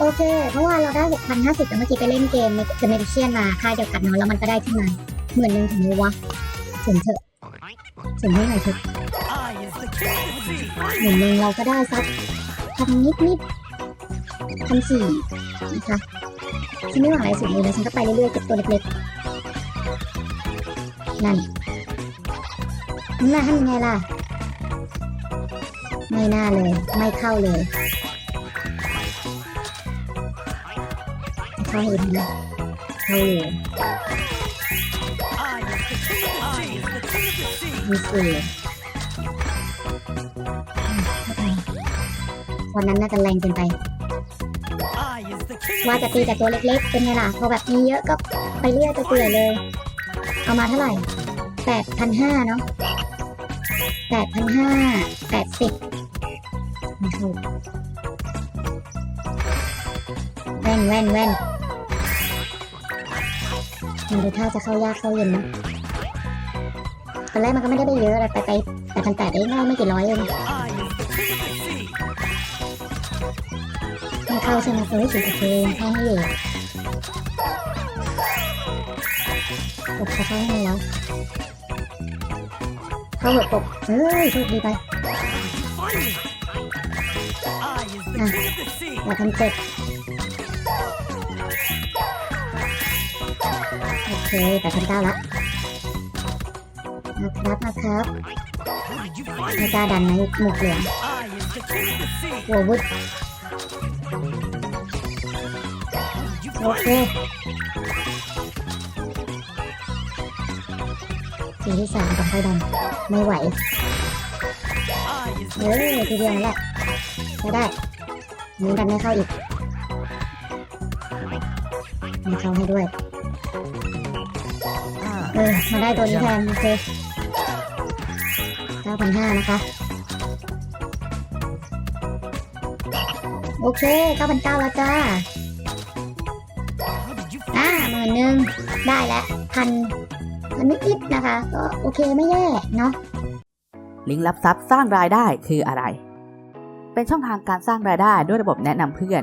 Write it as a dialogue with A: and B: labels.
A: โอเค เพราะว่าเราได้ 6,050แล้วเมื่อกี้ไปเล่นเกมในเดเมดิเชียนมาค่ายเดียวกันเนาะแล้วมันก็ได้ขึ้นมาหมื่นหนึ่งถึงรู้วะถึงเถอะถึงให้หน่เถอะหมื่นหนึ่งเราก็ได้สักพันนิดนิดพันสี่นะคะฉันไม่หวังอะไรสุดเลยนะฉันก็ไปเรื่อยๆเก็บตัวเล็กๆนั่นนั่นน่ะทำยังไงล่ะ ไม่น่าเลย ไม่เข้าเลย เข้าให้ดีเข้าเลยมีสี่วันนั้นน่าจะแรงเกินไป ว่าจะตีแต่ตัวเล็กๆ เป็นไงล่ะ พอแบบมีเยอะก็ไปเรื่อยไปเปื่อยเลย เอามาเท่าไหร่แปดพันห้าเนาะแปดพันห้าแปดสิบไม่เข้าแว่นแว่นแว่น มันดูท่าจะเข้ายากเข้าเย็นนะตอนแรกมันก็ไม่ได้ไปเยอะอะไรไปไปแปดพันแปดเองได้ไม่กี่ร้อยเอง
B: I is the king of the sea.
A: ไม่เข้าใช่ไหมเอ้ยสีโอเคยังเข้าให้อยู่กดจะเข้าให้แล้วเข้าหัวกบเอ้ยโชคดีไป
B: Finally. I is the
A: Ah.
B: king of the sea.
A: แปดพันเจ็ด เคแปดพันเก้าละนะครับนะครับ
B: How did you find
A: ไม่กล้าดันนะหมวกเหลืองหัววุดโอเค
B: me?
A: สีที่สามกับไฟดันไม่ไหวเอ
B: the
A: อ
B: king of
A: ทีเดียวนั่นแหละไม่ได้นี้ดันไม่เข้าอีกม่เข้าให้ด้วย ออมาได้ตัวนี้แทนโอเค9,500นะคะ โอเค9,900แล้วจ้า
B: How did you
A: อ่าหมื่นหนึ่งได้แล้วพันพันนิดๆนะคะ ก็โอเคไม่แย่เนาะ
C: ลิงก์รับทรัพย์สร้างรายได้คืออะไร เป็นช่องทางการสร้างรายได้ด้วยระบบแนะนำเพื่อน